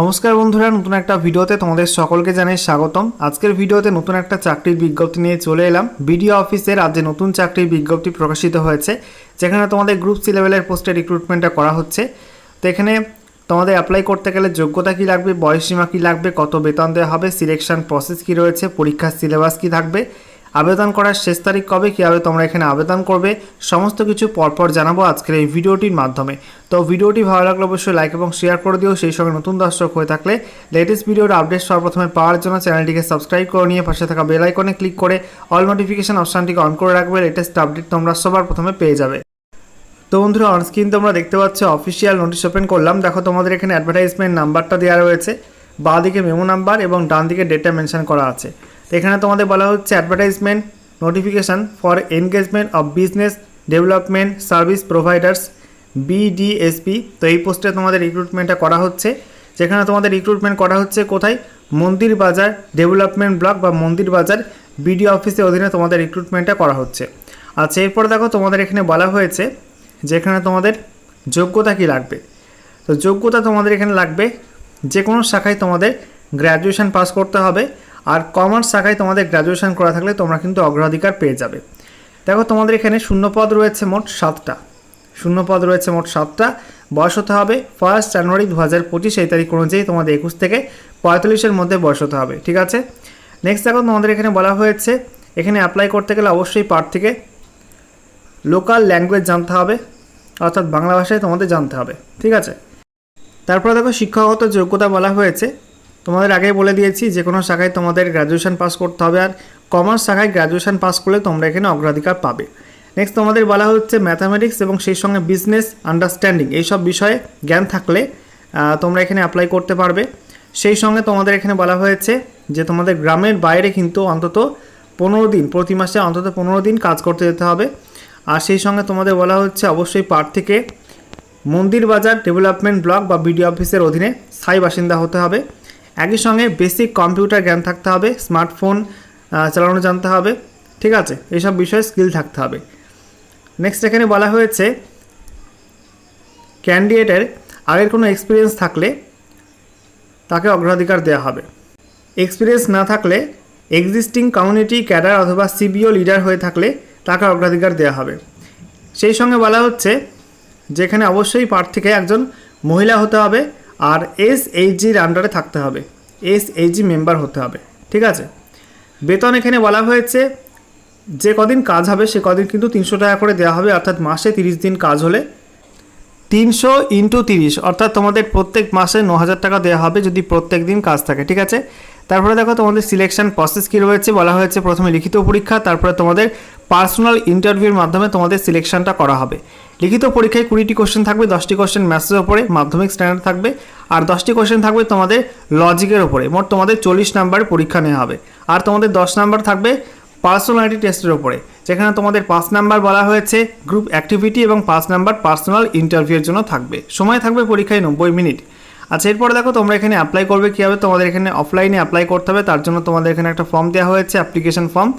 নমস্কার বন্ধুরা, নতুন একটা ভিডিওতে তোমাদের সকলকে জানাই স্বাগতম। আজকের ভিডিওতে নতুন একটা চাকরির বিজ্ঞপ্তি নিয়ে চলে এলাম। বিডিও অফিসের আজ যে নতুন চাকরির বিজ্ঞপ্তি প্রকাশিত হয়েছে, যেখানে তোমাদের গ্রুপ সি লেভেলের পোস্টে রিক্রুটমেন্টটা করা হচ্ছে। তো এখানে তোমাদের অ্যাপ্লাই করতে গেলে যোগ্যতা কী লাগবে, বয়সসীমা কী লাগবে, কত বেতন দেওয়া হবে সিলেকশন প্রসেস কী রয়েছে, পরীক্ষার সিলেবাস কী থাকবে আবেদন করার শেষ তারিখ কবে, কীভাবে তোমরা এখানে আবেদন করবে, সমস্ত কিছু পরপর জানাব আজকের এই ভিডিওটির মাধ্যমে। তো ভিডিওটি ভালো লাগলে অবশ্যই লাইক এবং শেয়ার করে দিও, সেই সঙ্গে নতুন দর্শক হয়ে থাকলে লেটেস্ট ভিডিওর আপডেট সর্বপ্রথমে পাওয়ার জন্য চ্যানেলটিকে সাবস্ক্রাইব করে নিয়ে পাশে থাকা বেল আইকনে ক্লিক করে অল নোটিফিকেশন অপশানটিকে অন করে রাখবে লেটেস্ট আপডেট তোমরা সবার প্রথমে পেয়ে যাবে। তো বন্ধুরা অনস্ক্রিন তোমরা দেখতে পাচ্ছ অফিসিয়াল নোটিশ ওপেন করলাম। দেখো তোমাদের এখানে অ্যাডভার্টাইজমেন্ট নাম্বারটা দেওয়া রয়েছে। বাঁ দিকে মেমো নাম্বার এবং ডান দিকে ডেটা মেনশন করা আছে। এখানে তোমাদের বলা হচ্ছে advertisement notification for engagement of business development service providers BDSP তো এই পোস্টে তোমাদের রিক্রুটমেন্টটা করা হচ্ছে। যেখানে তোমাদের রিক্রুটমেন্ট করা হচ্ছে কোথায়? মন্দির বাজার ডেভেলপমেন্ট ব্লক বা মন্দির বাজার বিডিও অফিসের অধীনে তোমাদের রিক্রুটমেন্টটা করা হচ্ছে। আচ্ছা এরপরে দেখো তোমাদের এখানে বলা হয়েছে যেখানে তোমাদের যোগ্যতা কি লাগবে। তো যোগ্যতা তোমাদের এখানে লাগবে যে কোনো শাখায় তোমাদের গ্র্যাজুয়েশন পাস করতে হবে। আর কমার্স শাখায় তোমাদের গ্র্যাজুয়েশন করা থাকলে তোমরা কিন্তু অগ্রাধিকার পেয়ে যাবে। দেখো, তোমাদের এখানে শূন্যপদ রয়েছে মোট সাতটা। শূন্যপদ রয়েছে মোট সাতটা। বয়স হতে হবে ফার্স্ট জানুয়ারি দু হাজার পঁচিশ, এই তারিখ অনুযায়ী তোমাদের একুশ থেকে পঁয়তাল্লিশের মধ্যে বয়স হতে হবে, ঠিক আছে? নেক্সট দেখো, তোমাদের এখানে বলা হয়েছে, এখানে অ্যাপ্লাই করতে গেলে অবশ্যই প্রার্থীকে লোকাল ল্যাঙ্গুয়েজ জানতে হবে, অর্থাৎ বাংলা ভাষায় তোমাদের জানতে হবে, ঠিক আছে? তারপরে দেখো, শিক্ষাগত যোগ্যতা বলা হয়েছে তোমাদের আগেই বলে দিয়েছি, যে কোনো শাখায় তোমাদের গ্র্যাজুয়েশন পাস করতে হবে আর কমার্স শাখায় গ্র্যাজুয়েশন পাস করলে তোমরা এখানে অগ্রাধিকার পাবে। নেক্সট তোমাদের বলা হচ্ছে ম্যাথামেটিক্স এবং সেই সঙ্গে বিজনেস আন্ডারস্ট্যান্ডিং এইসব বিষয়ে জ্ঞান থাকলে তোমরা এখানে অ্যাপ্লাই করতে পারবে। সেই সঙ্গে তোমাদের এখানে বলা হয়েছে যে তোমাদের গ্রামের বাইরে কিন্তু অন্তত পনেরো দিন, প্রতি মাসে অন্তত পনেরো দিন কাজ করতে যেতে হবে। আর সেই সঙ্গে তোমাদের বলা হচ্ছে অবশ্যই প্রার্থীকে মন্দির বাজার ডেভেলপমেন্ট ব্লক বা বিডিও অফিসের অধীনে স্থায়ী বাসিন্দা হতে হবে। একই সঙ্গে বেসিক কম্পিউটার জ্ঞান থাকতে হবে স্মার্টফোন চালানো জানতে হবে, ঠিক আছে? এইসব বিষয়ে স্কিল থাকতে হবে। নেক্সট এখানে বলা হয়েছে ক্যান্ডিডেটের আগের কোনো এক্সপিরিয়েন্স থাকলে তাকে অগ্রাধিকার দেওয়া হবে। এক্সপিরিয়েন্স না থাকলে এক্সিস্টিং কমিউনিটি ক্যাডার অথবা সিবিও লিডার হয়ে থাকলে তাকে অগ্রাধিকার দেওয়া হবে। সেই সঙ্গে বলা হচ্ছে, যেখানে অবশ্যই প্রার্থীকে একজন মহিলা হতে হবে আর এস এইচজির আন্ডারে থাকতে হবে। এস এইচজি মেম্বার হতে হবে, ঠিক আছে? বেতন এখানে বলা হয়েছে, যে কদিন কাজ হবে সে কদিন কিন্তু তিনশো টাকা করে দেওয়া হবে, অর্থাৎ মাসে তিরিশ দিন কাজ হলে। তিনশো ইন্টু তিরিশ, অর্থাৎ তোমাদের প্রত্যেক মাসে ন হাজার টাকা দেওয়া হবে যদি প্রত্যেক দিন কাজ থাকে, ঠিক আছে? তারপরে দেখো তোমাদের সিলেকশন প্রসেস কী রয়েছে, বলা হয়েছে প্রথমে লিখিত পরীক্ষা, তারপরে তোমাদের পার্সোনাল ইন্টারভিউর মাধ্যমে তোমাদের সিলেকশনটা করা হবে। লিখিত পরীক্ষায় কুড়িটি কোশ্চেন থাকবে, দশটি কোশ্চেন ম্যাথসের ওপরে, মাধ্যমিক স্ট্যান্ডার্ড থাকবে, আর দশটি কোশ্চেন থাকবে তোমাদের লজিকের ওপরে। মোট তোমাদের চল্লিশ নাম্বার পরীক্ষা নেওয়া হবে। আর তোমাদের দশ নাম্বার থাকবে পার্সোনালিটি টেস্টের ওপরে, যেখানে তোমাদের পাঁচ নাম্বার বলা হয়েছে গ্রুপ অ্যাক্টিভিটি এবং পাঁচ নাম্বার পার্সোনাল ইন্টারভিউর জন্য থাকবে। সময় থাকবে পরীক্ষায় নব্বই মিনিট। আচ্ছা এরপরে দেখো তোমরা এখানে অ্যাপ্লাই করবে কীভাবে? তোমাদের এখানে অফলাইনে অ্যাপ্লাই করতে হবে। তার জন্য তোমাদের এখানে একটা ফর্ম দেওয়া হয়েছে অ্যাপ্লিকেশন ফর্ম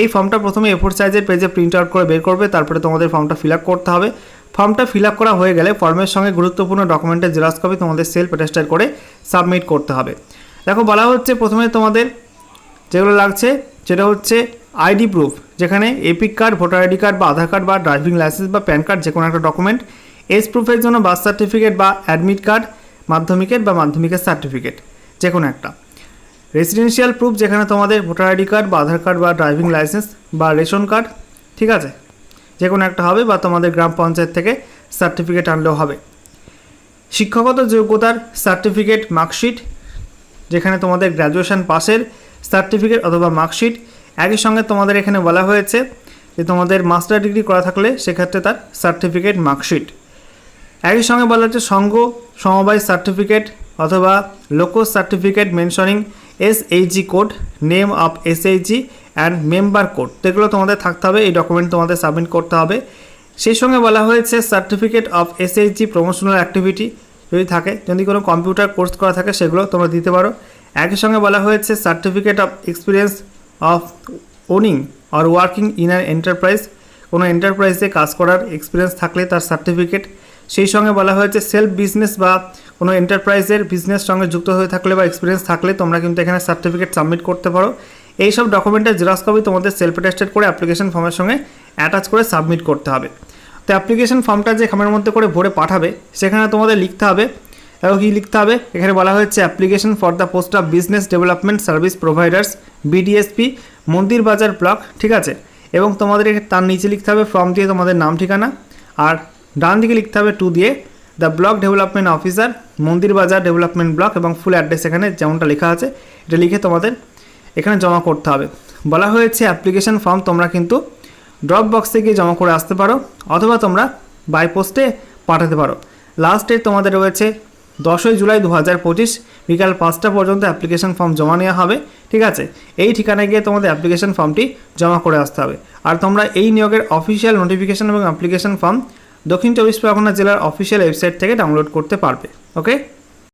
এই ফর্মটা প্রথমে এফোর সাইজের পেজে প্রিন্ট আউট করে বের করবে, তারপরে তোমাদের ফর্মটা ফিল আপ করতে হবে। ফর্মটা ফিল আপ করা হয়ে গেলে ফর্মের সঙ্গে গুরুত্বপূর্ণ ডকুমেন্টের জেরক্স কপি তোমাদের সেলফ অ্যাটেস্টার করে সাবমিট করতে হবে। দেখো, বলা হচ্ছে প্রথমে তোমাদের যেগুলো লাগছে, সেটা হচ্ছে আইডি প্রুফ যেখানে EPIC card voter ID card বা আধার কার্ড বা ড্রাইভিং লাইসেন্স বা প্যান কার্ড যে কোনো একটা ডকুমেন্ট এজ প্রুফের জন্য বার্থ সার্টিফিকেট বা অ্যাডমিট কার্ড মাধ্যমিকের বা মাধ্যমিকের সার্টিফিকেট যে কোনো একটা। রেসিডেন্সিয়াল প্রুফ যেখানে তোমাদের ভোটার আইডি কার্ড বা আধার কার্ড বা ড্রাইভিং লাইসেন্স বা রেশন কার্ড ঠিক আছে? যে কোনো একটা হবে বা তোমাদের গ্রাম পঞ্চায়েত থেকে সার্টিফিকেট আনলেও হবে। শিক্ষাগত যোগ্যতার সার্টিফিকেট মার্কশিট যেখানে তোমাদের গ্র্যাজুয়েশন পাসের সার্টিফিকেট অথবা মার্কশিট একই সঙ্গে তোমাদের এখানে বলা হয়েছে যে তোমাদের মাস্টার ডিগ্রি করা থাকলে সেক্ষেত্রে তার সার্টিফিকেট মার্কশিট একই সঙ্গে বলা হচ্ছে সংঘ সমবায় সার্টিফিকেট অথবা লোকো certificate mentioning S HG code, name of S HG and member code. তো এগুলো তোমাদের থাকতে হবে, এই ডকুমেন্ট তোমাদের সাবমিট করতে হবে। সেই সঙ্গে বলা হয়েছে certificate of S HG promotional activity যদি থাকে, যদি কোনো কম্পিউটার কোর্স করা থাকে, সেগুলো তোমরা দিতে পারো। একই সঙ্গে বলা হয়েছে certificate of experience of owning or working in an enterprise কোনো এন্টারপ্রাইজে কাজ করার এক্সপিরিয়েন্স থাকলে তার সার্টিফিকেট সেই সঙ্গে বলা হয়েছে সেলফ বিজনেস বা কোনো এন্টারপ্রাইজের বিজনেস সঙ্গে যুক্ত হয়ে থাকলে বা এক্সপিরিয়েন্স থাকলে তোমরা কিন্তু এখানে সার্টিফিকেট সাবমিট করতে পারো। এই সব ডকুমেন্টের জেরক্স কপি তোমাদের সেলফ অ্যাটেস্টেড করে অ্যাপ্লিকেশন ফর্মের সঙ্গে অ্যাটাচ করে সাবমিট করতে হবে। তো অ্যাপ্লিকেশন ফর্মটা যে খামের মধ্যে করে ভরে পাঠাবে, সেখানে তোমাদের লিখতে হবে, এবং কী লিখতে হবে? এখানে বলা হয়েছে application for the post of business development service providers BDSP Mandir Bazar block, ঠিক আছে? এবং তোমাদের তার নিচে লিখতে হবে ফর্ম দিয়ে তোমাদের নাম, ঠিকানা, আর ডান দিকে লিখতে হবে টু দিয়ে দ্য ব্লক ডেভেলপমেন্ট অফিসার মন্দির বাজার ডেভেলপমেন্ট ব্লক এবং ফুল অ্যাড্রেস এখানে যেমনটা লেখা আছে, এটা লিখে তোমাদের এখানে জমা করতে হবে। বলা হয়েছে অ্যাপ্লিকেশন ফর্ম তোমরা কিন্তু ড্রপ বক্সে গিয়ে জমা করে আসতে পারো অথবা তোমরা বাই পোস্টে পাঠাতে পারো। লাস্ট ডেট তোমাদের রয়েছে দশই জুলাই দু হাজার পঁচিশ, বিকাল পাঁচটা পর্যন্ত অ্যাপ্লিকেশন ফর্ম জমা নেওয়া হবে, ঠিক আছে? এই ঠিকানায় গিয়ে তোমাদের অ্যাপ্লিকেশন ফর্মটি জমা করে আসতে হবে। আর তোমরা এই নিয়োগের অফিসিয়াল নোটিফিকেশন এবং অ্যাপ্লিকেশন ফর্ম দক্ষিণ চব্বিশ পরগনা জেলার অফিসিয়াল ওয়েবসাইট থেকে ডাউনলোড করতে পারবে ওকে